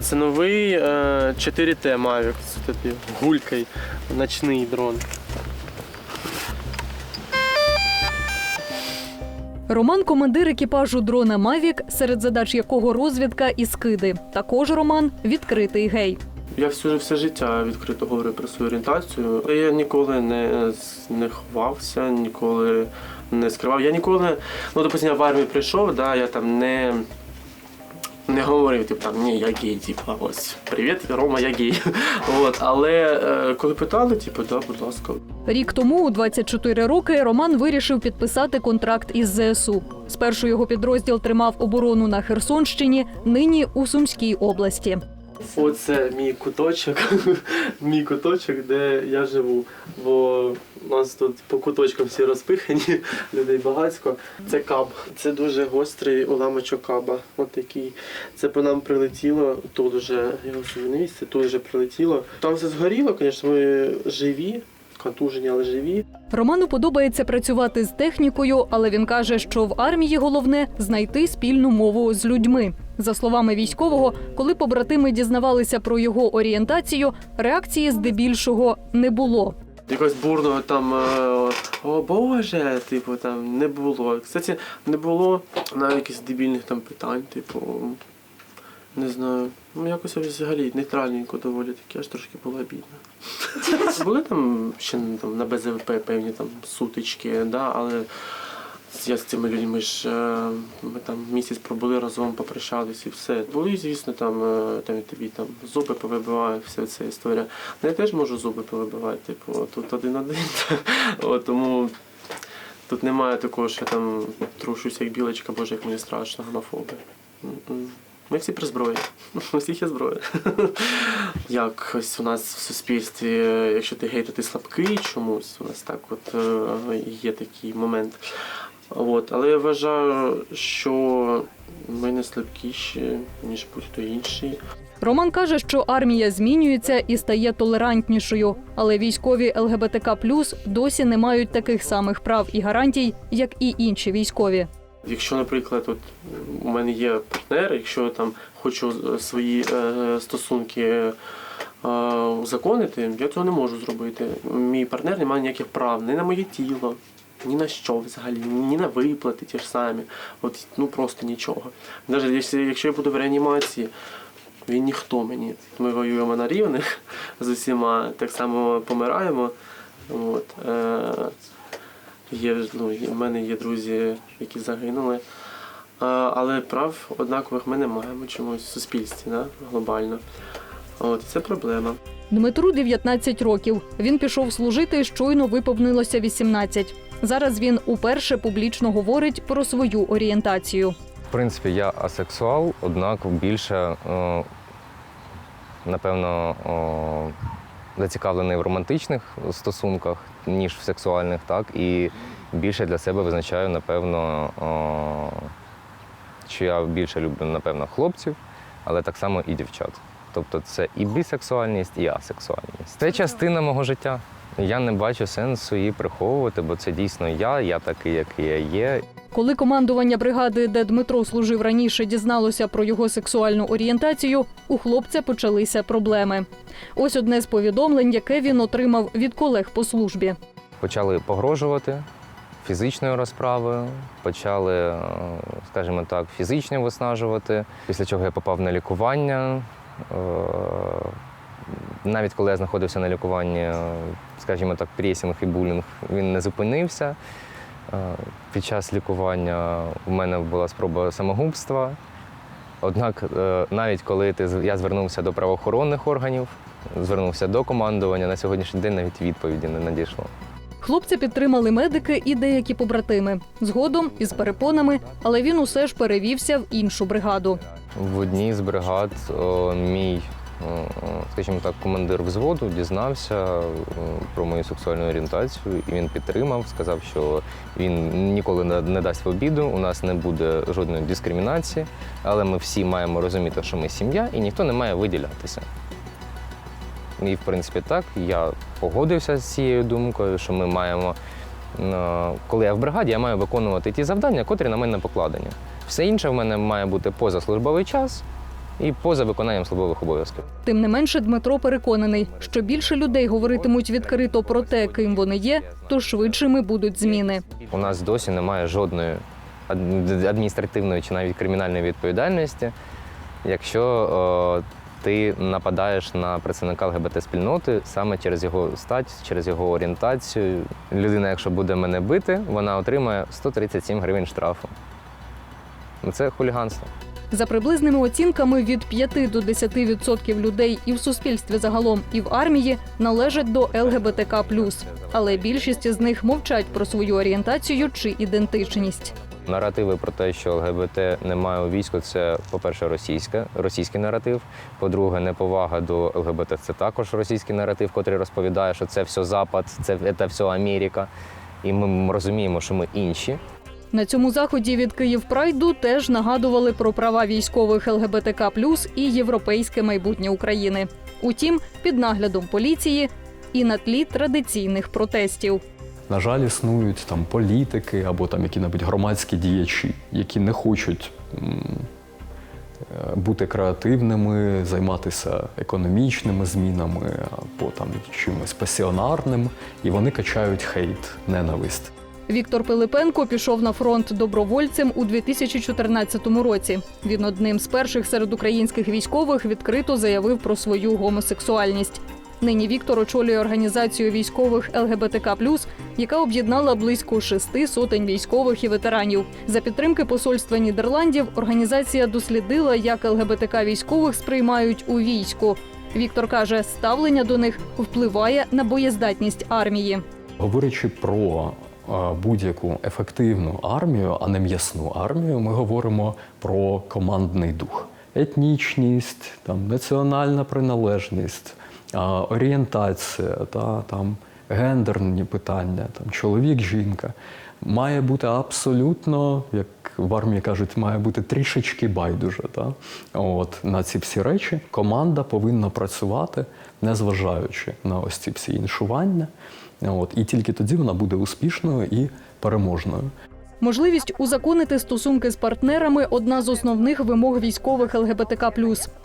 Це новий е, 4T Mavic, це такий гулький ночний дрон. Роман командир екіпажу дрона Мавік, серед задач якого розвідка і скиди. Також Роман відкритий гей. Я все, все життя відкрито говорю про свою орієнтацію. Я ніколи не, не ховався, ніколи не скривав. Я ніколи, ну, допустим, я в армію прийшов, да, я там не, не говорив, типу, там, ні, я гей, типу, ось, привіт, Рома, я гей. От, але е, коли питали, типу, да, будь ласка, Рік тому, у 24 роки, Роман вирішив підписати контракт із ЗСУ. Спершу його підрозділ тримав оборону на Херсонщині, нині у Сумській області. Оце мій куточок, мій куточок, де я живу. Бо у нас тут по куточкам всі розпихані, людей багатько. Це каб. Це дуже гострий уламочок каба. От такий. Це по нам прилетіло. Тут вже його на місці, тут вже прилетіло. Там все згоріло, звісно, ми живі, контужені, але живі. Роману подобається працювати з технікою, але він каже, що в армії головне знайти спільну мову з людьми. За словами військового, коли побратими дізнавалися про його орієнтацію, реакції здебільшого не було. Якогось бурного там е, о Боже, типу там не було. Кстати, не було навіть якихось дебільних там питань, типу, не знаю. Ну якось взагалі нейтральненько доволі таке, аж трошки було обідно. Були там ще там, на БЗВП певні там сутички, да, але я з цими людьми ж е, ми там місяць пробули разом, попрощались і все. Були, звісно, там, е, там тобі там зуби повибивають, вся ця історія. Ну, я теж можу зуби повибивати, типу, тут один-один. Тому тут немає такого, що я там трушусь як білочка, боже, як мені страшно, гомофоби. Ми всі при зброї. У всіх є зброя. Як ось у нас в суспільстві, якщо ти гей, то ти слабкий чомусь. У нас так от е, є такий момент. От. Але я вважаю, що ми не слабкіші, ніж будь-хто інший. Роман каже, що армія змінюється і стає толерантнішою, але військові ЛГБТК досі не мають таких самих прав і гарантій, як і інші військові. Якщо, наприклад, от у мене є партнер, якщо я там хочу е, свої е, стосунки е, узаконити, я цього не можу зробити. Мій партнер не має ніяких прав ні на моє тіло, ні на що взагалі, ні на виплати ті ж самі. От ну просто нічого. Навіть якщо, якщо я буду в реанімації, він ніхто мені. Ми воюємо на рівних з усіма, так само помираємо. От, е, Є, ну, в мене є друзі, які загинули. Але прав однакових ми не маємо чомусь в суспільстві, да? глобально. От, це проблема. Дмитру 19 років. Він пішов служити, щойно виповнилося 18. Зараз він уперше публічно говорить про свою орієнтацію. В принципі, я асексуал, однак більше, е, напевно, о, зацікавлений в романтичних стосунках, ніж в сексуальних, так, і більше для себе визначаю, напевно, о, що я більше люблю, напевно, хлопців, але так само і дівчат. Тобто це і бісексуальність, і асексуальність. Це частина мого життя. Я не бачу сенсу її приховувати, бо це дійсно я, я такий, який я є. Коли командування бригади, де Дмитро служив раніше, дізналося про його сексуальну орієнтацію, у хлопця почалися проблеми. Ось одне з повідомлень, яке він отримав від колег по службі. почали погрожувати фізичною розправою, почали, е, скажімо так, фізично виснажувати. Після чого я попав на лікування. Навіть коли я знаходився на лікуванні, е, скажімо так, пресінг і булінг, він не зупинився. Е, Під час лікування у мене була спроба самогубства. Однак, е, навіть коли ти, я звернувся до правоохоронних органів, звернувся до командування, на сьогоднішній день навіть відповіді не надійшло. Хлопця підтримали медики і деякі побратими. Згодом із перепонами, але він усе ж перевівся в іншу бригаду. В одній з бригад о, мій, скажімо так, командир взводу дізнався про мою сексуальну орієнтацію, і він підтримав, сказав, що він ніколи не, не дасть в обіду, у нас не буде жодної дискримінації, але ми всі маємо розуміти, що ми сім'я, і ніхто не має виділятися. І, в принципі, так, я погодився з цією думкою, що ми маємо, е, коли я в бригаді, я маю виконувати ті завдання, котрі на мене покладені. Все інше в мене має бути позаслужбовий час, і поза виконанням службових обов'язків. Тим не менше, Дмитро переконаний, що більше людей говоритимуть відкрито про те, ким вони є, то швидшими будуть зміни. У нас досі немає жодної адміністративної чи навіть кримінальної відповідальності, якщо е, ти нападаєш на працівника ЛГБТ-спільноти саме через його стать, через його орієнтацію. Людина, якщо буде мене бити, вона отримає 137 гривень штрафу. Це хуліганство. За приблизними оцінками, від 5 до 10% людей і в суспільстві загалом, і в армії належать до ЛГБТК+. Але більшість із них мовчать про свою орієнтацію чи ідентичність. Наративи про те, що ЛГБТ немає у війську, це, по-перше, російська, російський наратив. По-друге, неповага до ЛГБТ це також російський наратив, котрий розповідає, що це все Запад, це, це все Америка. І ми розуміємо, що ми інші. На цьому заході від Київ Прайду теж нагадували про права військових ЛГБТК+, і європейське майбутнє України. Утім, під наглядом поліції і на тлі традиційних протестів. На жаль, існують там політики або там які-небудь громадські діячі, які не хочуть е, бути креативними, займатися економічними змінами або там чимось пасіонарним, і вони качають хейт, ненависть. Віктор Пилипенко пішов на фронт добровольцем у 2014 році. Він одним з перших серед українських військових відкрито заявив про свою гомосексуальність. Нині Віктор очолює організацію військових ЛГБТК+, яка об'єднала близько шести сотень військових і ветеранів. За підтримки посольства Нідерландів організація дослідила, як ЛГБТК військових сприймають у війську. Віктор каже, ставлення до них впливає на боєздатність армії. Говорячи про будь-яку ефективну армію, а не м'ясну армію, ми говоримо про командний дух, етнічність, там, національна приналежність, е, орієнтація, та, там, гендерні питання, там, чоловік, жінка. Має бути абсолютно, як в армії кажуть, має бути трішечки байдуже. Та? От, на ці всі речі команда повинна працювати, незважаючи на ось ці всі іншування. От, і тільки тоді вона буде успішною і переможною. Можливість узаконити стосунки з партнерами одна з основних вимог військових ЛГБТК+.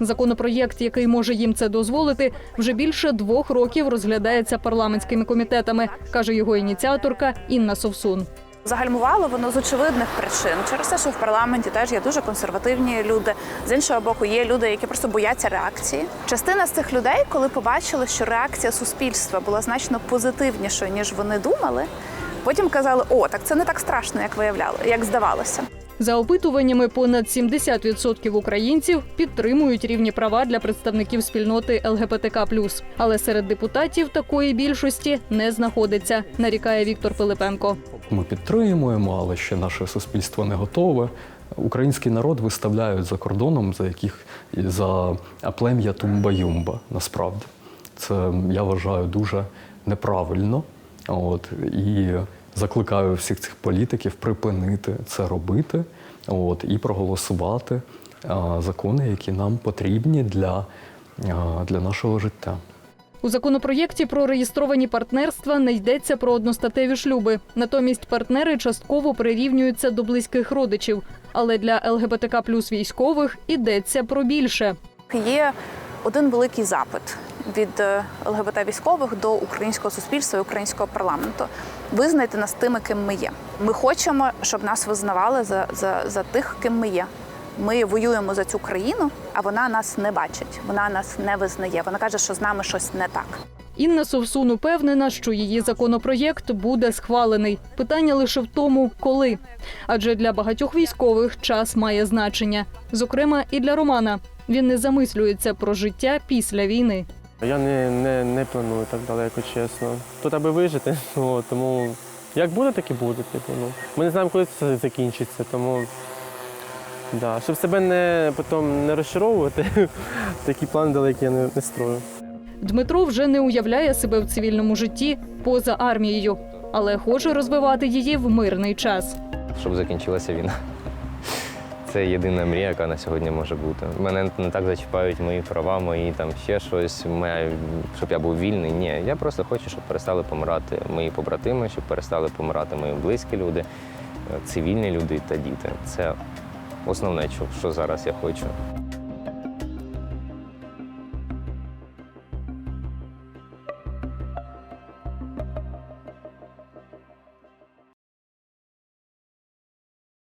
Законопроєкт, який може їм це дозволити, вже більше двох років розглядається парламентськими комітетами, каже його ініціаторка Інна Совсун. Загальмувало воно з очевидних причин через те, що в парламенті теж є дуже консервативні люди. З іншого боку, є люди, які просто бояться реакції. Частина з цих людей, коли побачили, що реакція суспільства була значно позитивнішою ніж вони думали, потім казали: о, так це не так страшно, як виявляли, як здавалося. За опитуваннями, понад 70% українців підтримують рівні права для представників спільноти ЛГБТК+. Але серед депутатів такої більшості не знаходиться, нарікає Віктор Пилипенко. Ми підтримуємо, але ще наше суспільство не готове. Український народ виставляють за кордоном за яких за плем'я Тумба-Юмба. Насправді це я вважаю дуже неправильно. От і закликаю всіх цих політиків припинити це робити, от і проголосувати а, закони, які нам потрібні для, а, для нашого життя. У законопроєкті про реєстровані партнерства не йдеться про одностатеві шлюби. Натомість партнери частково прирівнюються до близьких родичів. Але для ЛГБТК плюс військових йдеться про більше. Є один великий запит від е, ЛГБТ військових до українського суспільства і українського парламенту. Визнайте нас тими, ким ми є. Ми хочемо, щоб нас визнавали за, за, за тих, ким ми є. Ми воюємо за цю країну, а вона нас не бачить, вона нас не визнає. Вона каже, що з нами щось не так. Інна Совсун упевнена, що її законопроєкт буде схвалений. Питання лише в тому, коли. Адже для багатьох військових час має значення. Зокрема, і для Романа. Він не замислюється про життя після війни. Я не, не, не планую так далеко, чесно. Тут аби вижити, ну, тому як буде, так і буде. Типу, ну. Ми не знаємо, коли це закінчиться, тому да. щоб себе не потім не розчаровувати, такі плани далекі я не, не строю. Дмитро вже не уявляє себе в цивільному житті поза армією, але хоче розвивати її в мирний час. щоб закінчилася війна. Це єдина мрія, яка на сьогодні може бути. Мене не так зачіпають мої права, мої там ще щось, моя, щоб я був вільний. Ні, я просто хочу, щоб перестали помирати мої побратими, щоб перестали помирати мої близькі люди, е, цивільні люди та діти. Це основне, що- зараз я хочу.